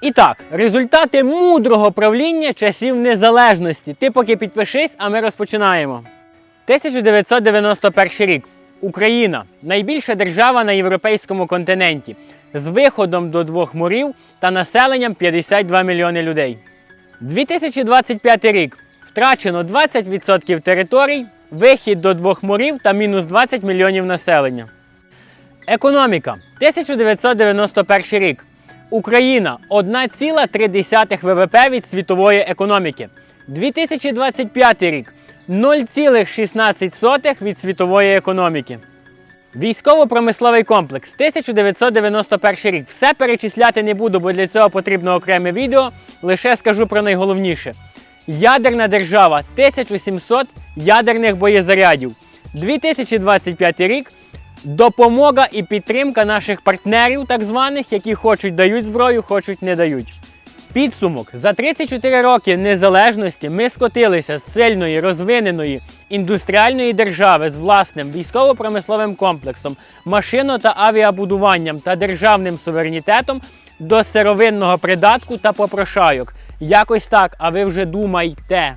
І так, результати мудрого правління часів незалежності. Ти поки підпишись, а ми розпочинаємо. 1991 рік. Україна найбільша держава на європейському континенті з виходом до двох морів та населенням 52 мільйони людей. 2025 рік. Втрачено 20% територій, вихід до двох морів та мінус 20 мільйонів населення. Економіка. 1991 рік. Україна 1,3 ВВП від світової економіки. 2025 рік 0,16 від світової економіки. Військово-промисловий комплекс 1991 рік. Все перечисляти не буду, бо для цього потрібно окреме відео. Лише скажу про найголовніше. Ядерна держава 1700 ядерних боєзарядів. 2025 рік допомога і підтримка наших партнерів, так званих, які хочуть дають зброю, хочуть не дають. Підсумок: за 34 роки незалежності ми скотилися з сильної, розвиненої індустріальної держави з власним військово-промисловим комплексом, машино- та авіабудуванням та державним суверенітетом до сировинного придатку та попрошайок. Якось так, а ви вже думайте.